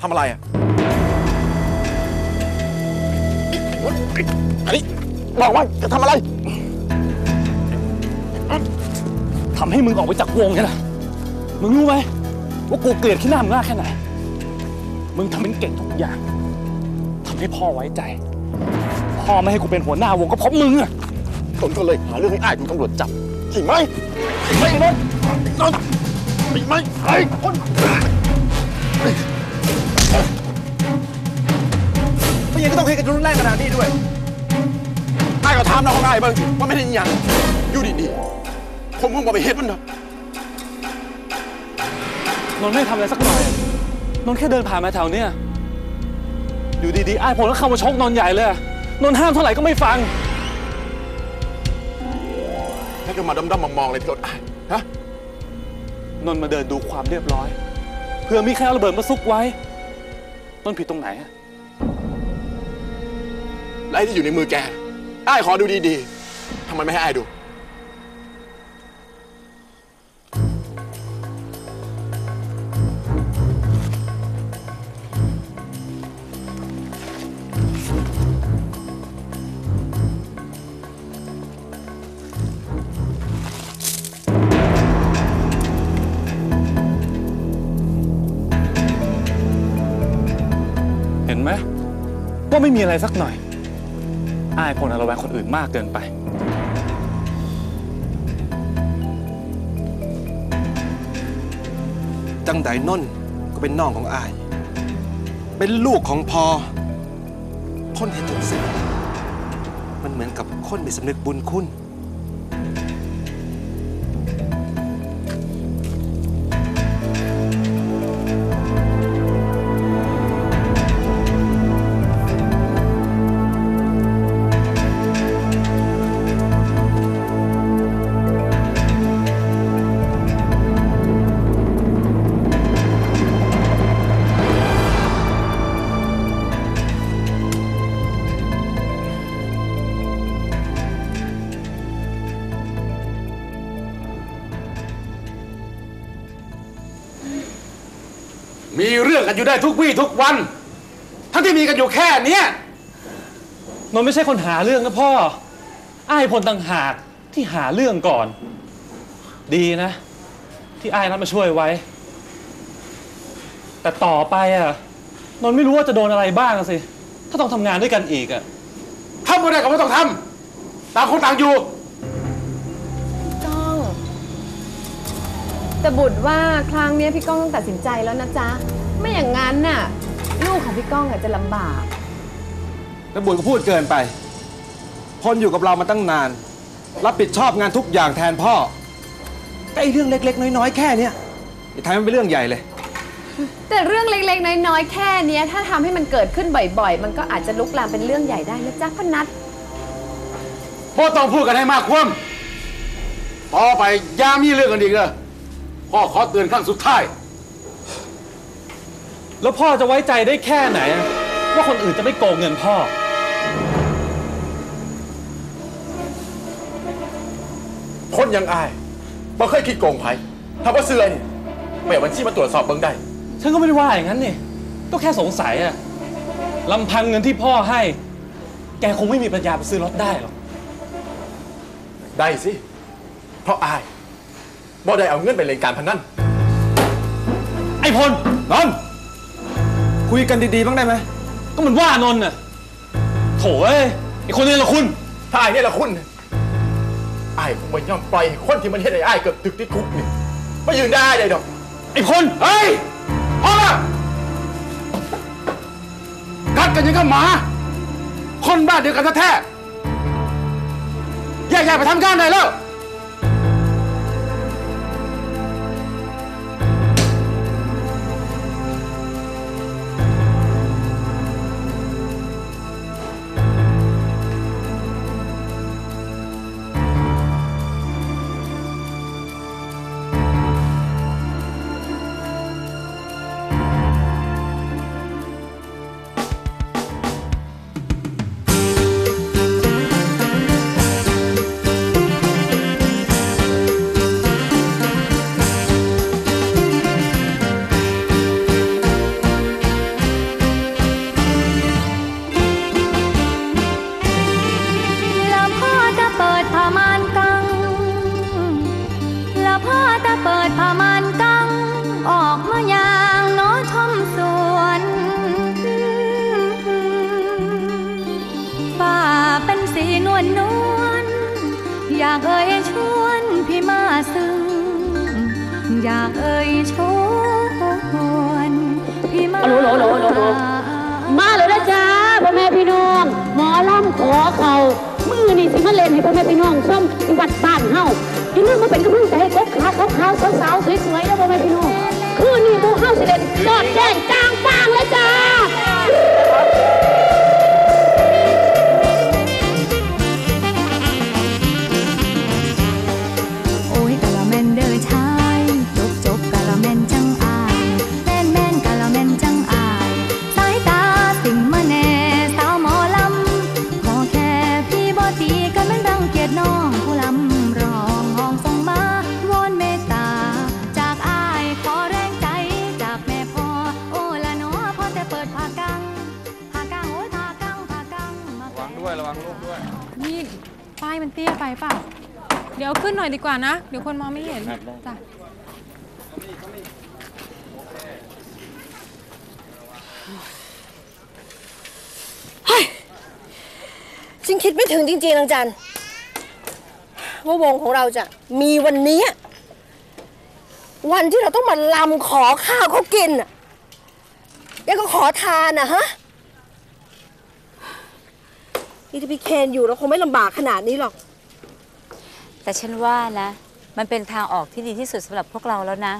ทำอะไรอะอันนี้บอกว่าจะทำอะไร ทำให้มึงออกไปจากวงไงล่ะ มึงรู้ไหมว่ากูเกลียดขี้หน้ามึงมากแค่ไหน มึงทำเป็นเก่งทุกอย่าง ทำให้พ่อไว้ใจ พ่อไม่ให้กูเป็นหัวหน้าวงก็เพราะมึงอะตนก็เลยหาเรื่องให้อ้ายถูกตำรวจจับใช่ไหมใช่ไหมนนท์นนท์ใช่ไหมไอ้คน ไม่ยังก็ต้องให้กันรุนแรงขนาดนี้ด้วยอ้ายก็ถามน้องของอ้ายเบ้างสิว่าไม่ได้ยังอยู่ดีๆผมคงบอกไปเฮ็ดมันเถอะนนท์ไม่ทำอะไรสักหน่อยนนท์แค่เดินผ่านมาแถวเนี้ยอยู่ดีๆไอ้ผมก็เข้ามาชกนนท์ใหญ่เลยนนท์ห้ามเท่าไหร่ก็ไม่ฟังแล้วก็มาดำๆมองๆเลยที่รถอ้ฮะนนท์มาเดินดูความเรียบร้อย เพื่อมีใครเอาระเบิดมาซุกไว้นนท์ผิดตรงไหนอะ และไอ้ที่อยู่ในมือแกไอ้ขอดูดีๆทำไมไม่ให้อ้ายดู เห็นไหมว่าไม่มีอะไรสักหน่อย อ้ายพลระแวงคนอื่นมากเกินไป จังไดนนท์ก็เป็นน้องของอาย เป็นลูกของพอ คนเห็นจนเสร็จมันเหมือนกับคนมีสำนึกบุญคุณ มีเรื่องกันอยู่ได้ทุกวี่ทุกวัน ทั้งที่มีกันอยู่แค่เนี้ยนนท์ไม่ใช่คนหาเรื่องนะพ่อไอ้ายพลต่างหากที่หาเรื่องก่อน ดีนะ ที่ไอ้ายนัดมาช่วยไว้ แต่ต่อไปอะนนท์ไม่รู้ว่าจะโดนอะไรบ้างอะสิ ถ้าต้องทำงานด้วยกันอีกอะ ทำไม่ได้ก็ไม่ต้องทำต่างคนต่างอยู่ แต่บุตรว่าครั้งเนี้ยพี่ก้องต้องตัดสินใจแล้วนะจ๊ะ ไม่อย่างนั้นน่ะลูกของพี่ก้องอาจจะลำบาก แล้วบุญก็พูดเกินไป พลอยู่กับเรามาตั้งนาน รับผิดชอบงานทุกอย่างแทนพ่อก็ไอ้เรื่องเล็ก ๆ น้อยๆแค่เนี้ยอย่าทำให้มันเป็นเรื่องใหญ่เลย แต่เรื่องเล็กๆ น้อยๆ แค่เนี้ยถ้าทำให้มันเกิดขึ้นบ่อยๆ มันก็อาจจะลุกลามเป็นเรื่องใหญ่ได้นะจ๊ะพ่อนัทพ่อต้องพูดกันให้มากความต่อไปอย่ามีเรื่องกันอีกเลย พ่อขอเตือนครั้งสุดท้าย แล้วพ่อจะไว้ใจได้แค่ไหนอะว่าคนอื่นจะไม่โกงเงินพ่อ คนอยังอายบ่เคยคิดโกงไผถ้าว่าเสื้อนี่ไม่เอาบัญชีมาตรวจสอบเบิ่งได้ ฉันก็ไม่ได้ว่าอย่างนั้นนี่ก็แค่สงสัยอะลำพังเงินที่พ่อให้ แกคงไม่มีปัญญาไปซื้อรถได้หรอก ได้สิ เพราะอาย บ่ได้เอาเงินไปเล่นการพนันไอ้พลนนท์คุยกันดีๆบ้างได้ไหมก็มันว่านนท์น่ะโถเอ้ยไอ้คนนี้ละคุณ ถ้าอายเนี่ยละคุณอายคงไม่ยอมปล่อยให้คนที่มันเฮ็ดให้อายเกือบตึกติดคุกนี่มายืนได้เลยดอก ไอ้พลเฮ้ยพ่อละกัดกันยังกับหมา คนบ้านเดียวกันแท้ๆแยกย้ายไปทำงานได้แล้ว อยากเอ่ยชวนพี่มาโหลโหลโหลโหลโหลมาเลยนะจ๊ะพ่อแม่พี่น้อง หมอลำขอเขามือนี่สิมาเล่นให้พ่อแม่พี่น้องชมที่วัดบ้านเฮาอย่าลืมมาเป็นกำลังใจให้กบขาเขาวๆสาวๆสวยๆนะพ่อแม่พี่น้อง คืนนี้พวกเฮาสิเล่นยอดแจ้งจางปางเลยจ้า ไปเปล่าเดี๋ยวเอาขึ้นหน่อยดีกว่านะ เดี๋ยวคนมองไม่เห็นจ้ะฉันคิดไม่ถึงจริงๆนางจันว่าวงของเราจะมีวันนี้ วันที่เราต้องมาลำขอข้าวเขากินอะยังก็ขอทานอะฮะนี่ถ้าพี่เคนอยู่เราคงไม่ลำบากขนาดนี้หรอก แต่ฉันว่านะ มันเป็นทางออกที่ดีที่สุดสำหรับพวกเราแล้วนะ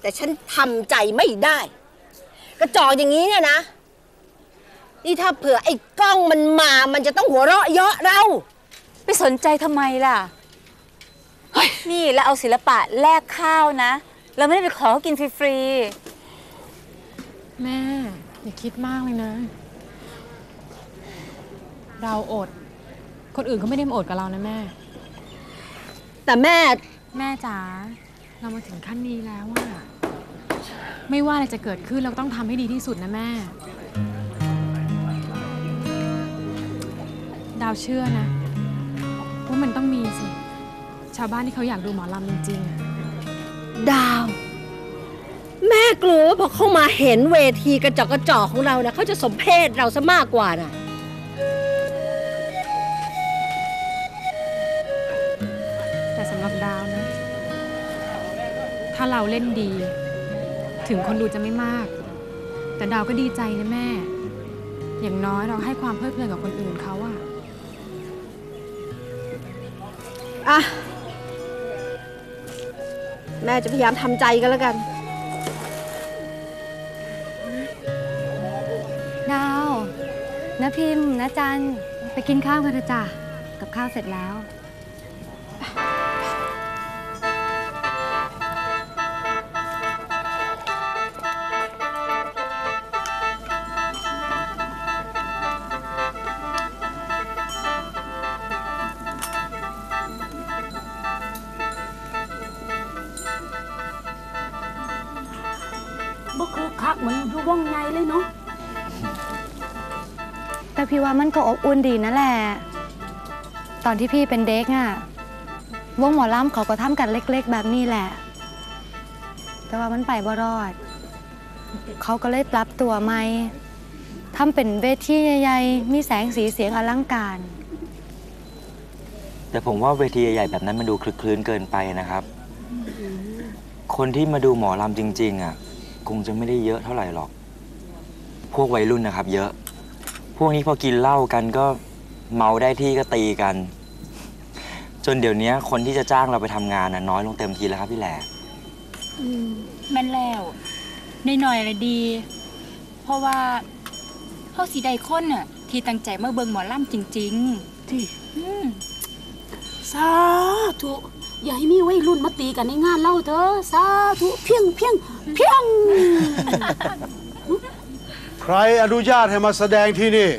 แต่ฉันทำใจไม่ได้ กระจอกอย่างนี้เนี่ยนะ นี่ถ้าเผื่อไอ้กล้องมันมา มันจะต้องหัวเราะเยาะเรา ไปสนใจทำไมล่ะ นี่แล้วเอาศิลปะแลกข้าวนะ เราไม่ได้ไปขอเขากินฟรีแม่ อย่าคิดมากเลยนะ เราอด คนอื่นเขาไม่ได้มาอดกับเรานะแม่ แต่แม่ แม่จ๋าเรามาถึงขั้นนี้แล้วอะไม่ว่าอะไรจะเกิดขึ้นเราก็ต้องทำให้ดีที่สุดนะแม่ ดาวเชื่อนะว่ามันต้องมีสิ ชาวบ้านที่เขาอยากดูหมอลำจริงๆอะดาว แม่กลัวว่าพอเข้ามาเห็นเวทีกระจอกกระจอกของเรานะเขาจะสมเพศเราซะมากกว่าน่ะ สำหรับดาวนะ ถ้าเราเล่นดี ถึงคนดูจะไม่มาก แต่ดาวก็ดีใจนะแม่ อย่างน้อยเราให้ความเพลิดเพลินกับคนอื่นเขาอะอะ แม่จะพยายามทำใจกันแล้วกัน ดาวนะพิมพ์นะจันไปกินข้าวกันเถอะจ้ะกับข้าวเสร็จแล้ว คักเหมือนอยู่วงในเลยเนาะแต่พี่ว่ามันก็อบอุ่นดีนั่นแหละ ตอนที่พี่เป็นเด็กอะวงหมอลำเขาก็ทำกันเล็ก ๆ แบบนี้แหละ แต่ว่ามันไปบ่รอด เขาก็เลยปรับตัวใหม่ทำเป็นเวทีใหญ่ๆ มีแสงสีเสียงอลังการ แต่ผมว่าเวทีใหญ่ๆแบบนั้นมันดูคลึกคลื้นเกินไปนะครับ คนที่มาดูหมอลำจริง ๆอะ คงจะไม่ได้เยอะเท่าไหร่หรอก พวกวัยรุ่นนะครับ เยอะ พวกนี้พอกินเหล้ากันก็เมาได้ที่ก็ตีกัน จนเดี๋ยวนี้คนที่จะจ้างเราไปทำงานน่ะน้อยลงเต็มทีแล้วครับพี่แหล่แม่นแล้วหน่อยๆละดี เพราะว่าเฮาสิได้คนน่ะ ที่ตั้งใจมาเบิ่งหมอลำจริง ๆ ที่สาธุ อย่าให้มีวัยรุ่นมาตีกันในงานเล่าเถอะสาธุเพียงเพียงเพียง ใครอนุญาตให้มาแสดงที่นี่